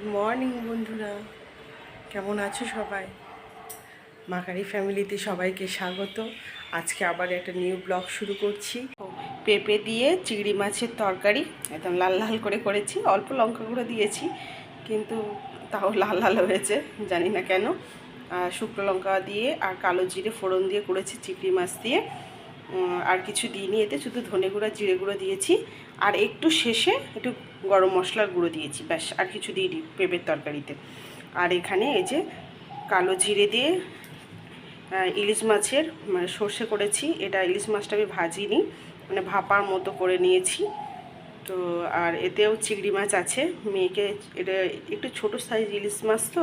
Good morning বন্ধুরা। কেমন আছো সবাই? মাকারি ফ্যামিলিতে সবাইকে স্বাগত। আজকে আবার একটা নিউ ব্লগ শুরু করছি। পেঁপে দিয়ে চিংড়ি মাছের তরকারি, একদম লাল লাল করে করেছি, অল্প লঙ্কা গুঁড়ো দিয়েছি, কিন্তু তাও লাল লাল হয়েছে, জানি না কেন। শুকনো লঙ্কা দিয়ে আর কালো জিরে ফোড়ন দিয়ে করেছি চিংড়ি মাছ দিয়ে। আর কিছু দিইনি এতে, শুধু ধনে গুঁড়া, জিরে গুঁড়ো দিয়েছি। আর একটু শেষে, একটু গরম মশলার গুঁড়ো দিয়েছি, ব্যাস, আর কিছু দিইনি পেঁপের তরকারিতে। আর এখানে এই যে কালো জিরে দিয়ে ইলিশ মাছের মানে সর্ষে করেছি, এটা ইলিশ মাছটা আমি ভাজিনি মানে ভাপার মতো করে নিয়েছি। তো, আর এতেও চিংড়ি মাছ আছে, মেয়েকে এটা একটু ছোট সাইজ ইলিশ মাছ তো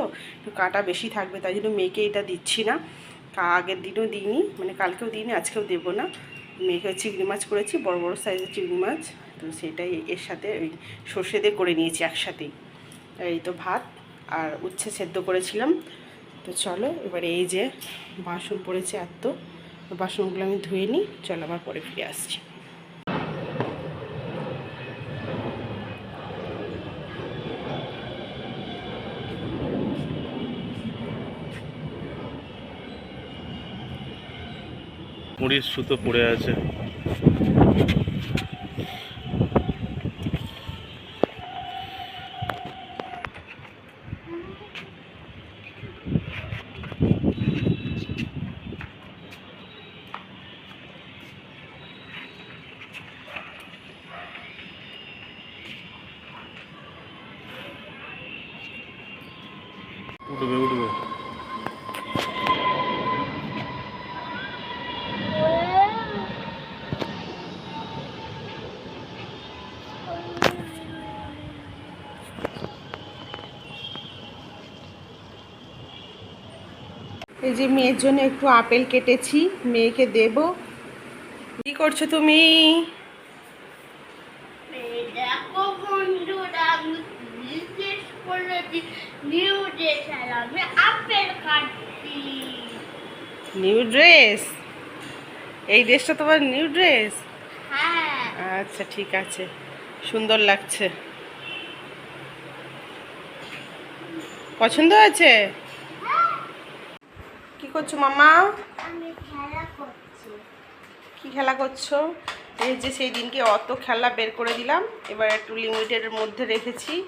কাটা বেশি থাকবে, তাই জন্য মেয়েকে এটা দিচ্ছি না। আগের দিনও দিইনি মানে কালকেও দিইনি, আজকেও দেবো না। মেয়েকে চিংড়ি মাছ করেছি, বড় বড় সাইজের চিংড়ি মাছ। তো সেটাই এর সাথে ওই সর্ষে দিয়ে করে নিয়েছি একসাথেই। এই তো ভাত আর উচ্ছে সেদ্ধ করেছিলাম। তো চলো এবারে এই যে বাসন পড়েছে এত বাসনগুলো আমি ধুয়ে নিই, চলো আবার পরে ফিরে আসছি। মুড়ির সুতো পড়ে আছে। উঠবে উঠবে। এই যে মেয়ের জন্য একটু আপেল কেটেছি মেয়েকে দেব। কি করছ তুমি? দেখো বন্ধুরা নিউ ড্রেস আমি আপেল খাচ্ছি নিউ ড্রেস এই ড্রেসটা তোমার নিউ ড্রেস হ্যাঁ। আচ্ছা ঠিক আছে। সুন্দর লাগছে। পছন্দ হয়েছে? কি করছ মামা আমি খেলা করছি। কি খেলা করছ? এই যে সেই দিনকে অত খেলনা বের করে দিলাম। এবার একটু লিমিটের মধ্যে রেখেছি।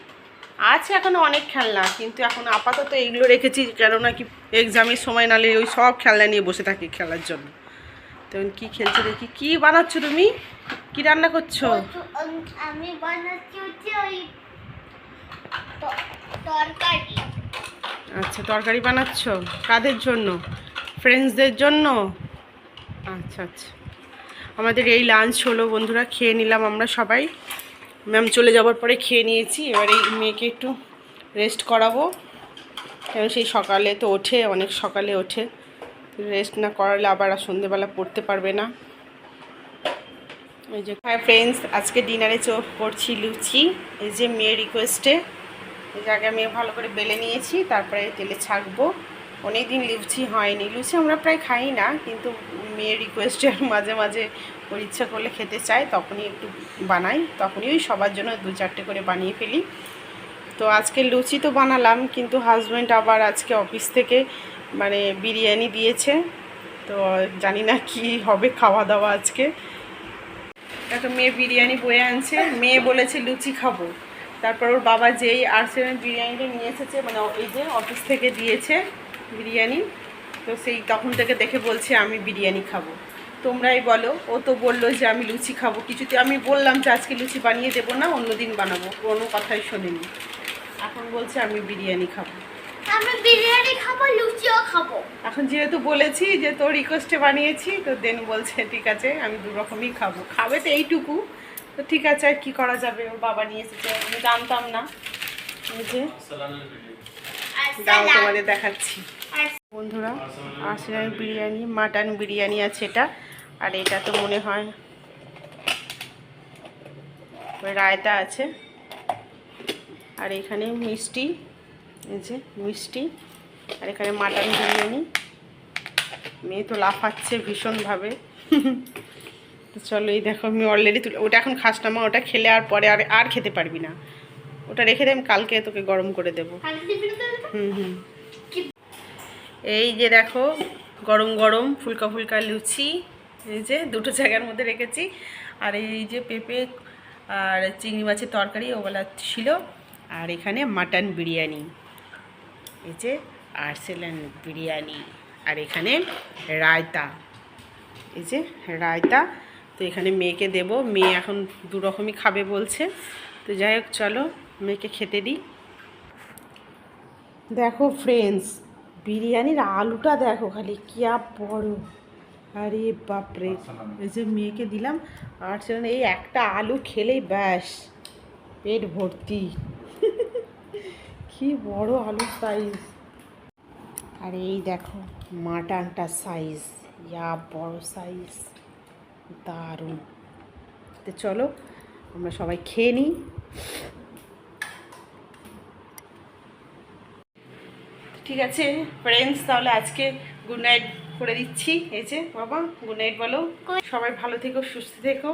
আছে এখন অনেক খেলনা কিন্তু এখন আপাতত এইগুলো রেখেছি কেননা কি এক্সামের সময় নালে ওই সব খেলনা নিয়ে বসে থাকি খেলার জন্য। তখন কি খেলছো দেখি কি বানাচ্ছো তুমি? কি রান্না করছ? আমি বানাচ্ছি ওই তরকারি। আচ্ছা তরকারি বানাচ্ছো? কাদের জন্য? ফ্রেন্ডসদের জন্য? আচ্ছা আচ্ছা। আমাদের এই লাঞ্চ হলো বন্ধুরা খেয়ে নিলাম আমরা সবাই। ম্যাম চলে যাওয়ার পরে খেয়ে নিয়েছি, এবার এই মেয়েকে একটু রেস্ট করাবো। কেন সেই সকালে তো ওঠে, অনেক সকালে ওঠে। রেস্ট না করালে আবার আর সন্ধেবেলা পড়তে পারবে না। এই যে হ্যাঁ ফ্রেন্ডস আজকে ডিনারে চো করছি লুচি। এই যে মেয়ের রিকোয়েস্টে এই যে আগে আমি ভালো করে বেলে নিয়েছি, তারপরে তেলে ছাকবো অনেক দিন লুচি হয়নি। লুচি আমরা প্রায় খাই না, কিন্তু মেয়ের রিকোয়েস্টে মাঝে মাঝে ওর ইচ্ছা করলে খেতে চায়, তখনই একটু বানাই, তখনই ওই সবার জন্য দু চারটে করে বানিয়ে ফেলি। তো আজকে লুচি তো বানালাম, কিন্তু হাজব্যান্ড আবার আজকে অফিস থেকে মানে বিরিয়ানি দিয়েছে। তো জানি না কি হবে খাওয়া দাওয়া আজকে। একটা মেয়ে বিরিয়ানি বয়ে আনছে, মেয়ে বলেছে লুচি খাব। তারপর ওর বাবা যেই আর্সেনাল বিরিয়ানিটা নিয়ে এসেছে মানে এই যে অফিস থেকে দিয়েছে বিরিয়ানি। তো সেই তখন থেকে দেখে বলছে আমি বিরিয়ানি খাব। তোমরাই বলো। ও তো বলল যে আমি লুচি খাব কিছুতে। আমি বললাম যে আজকে লুচি বানিয়ে দেবো না অন্যদিন বানাবো। কোনো কথাই শোনেনি। এখন বলছে আমি বিরিয়ানি খাব। আমি বিরিয়ানি খাব লুচিও খাব। এখন যেহেতু বলেছি যে তোর রিকোয়েস্টে বানিয়েছি তো দেন বলছে ঠিক আছে আমি দু রকমই খাব। খাবে তো এইটুকু। তো ঠিক আছে আর কী করা যাবে? ওর বাবা নিয়ে এসেছে আমি জানতাম না। যে দাও তোমাদের দেখাচ্ছি। বন্ধুরা আর্সেনাল বিরিয়ানি মাটন বিরিয়ানি আছে এটা আর এটা তো মনে হয় রায়তা আছে। আর এখানে মিষ্টি এই যে মিষ্টি আর এখানে মাটন বিরিয়ানি। মেয়ে তো লাফাচ্ছে ভীষণভাবে। তো চলো এই দেখো আমি অলরেডি তুলে ওটা এখন খাস না মা ওটা খেলে আর পরে আর আর খেতে পারবি না। ওটা রেখে দে আমি কালকে তোকে গরম করে দেবো? হুম হুম। এই যে দেখো, গরম গরম ফুলকা ফুলকা লুচি, এই যে দুটো জায়গার মধ্যে রেখেছি। আর এই যে পেঁপে আর চিংড়ি মাছের তরকারি ওগুলা ছিল। আর এখানে মাটন বিরিয়ানি, এই যে আর্সেলান বিরিয়ানি। আর এখানে রায়তা, এই যে রায়তা। তো এখানে মেয়েকে দেব, মেয়ে এখন দু রকমই খাবে বলছে। তো যাই হোক, চলো মেয়েকে খেতে দিই। দেখো ফ্রেন্ডস বিরিয়ানির আলুটা দেখো খালি কিয়া বড়। আরে বাপরে এই যে মেয়েকে দিলাম আর সেখানে এই একটা আলু খেলেই ব্যাস পেট ভর্তি। কি বড় আলুর সাইজ আর এই দেখো মাটনটা সাইজ ইয়া বড় সাইজ দারুণ। তো চলো আমরা সবাই খেয়ে নিই। ঠিক আছে ফ্রেন্ডস তাহলে আজকে গুড নাইট করে দিচ্ছি। এই যে, বাবা গুড নাইট বলো। সবাই ভালো থেকো, সুস্থ থেকো।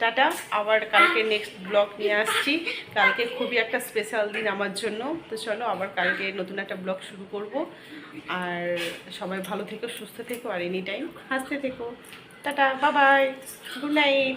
টাটা, আবার কালকে নেক্সট ব্লগ নিয়ে আসছি। কালকে খুবই একটা স্পেশাল দিন আমার জন্য। তো চলো, আবার কালকে নতুন একটা ব্লগ শুরু করব। আর সবাই ভালো থেকো, সুস্থ থেকো, আর এনি টাইম হাসতে থেকো। টাটা বাবাই গুড নাইট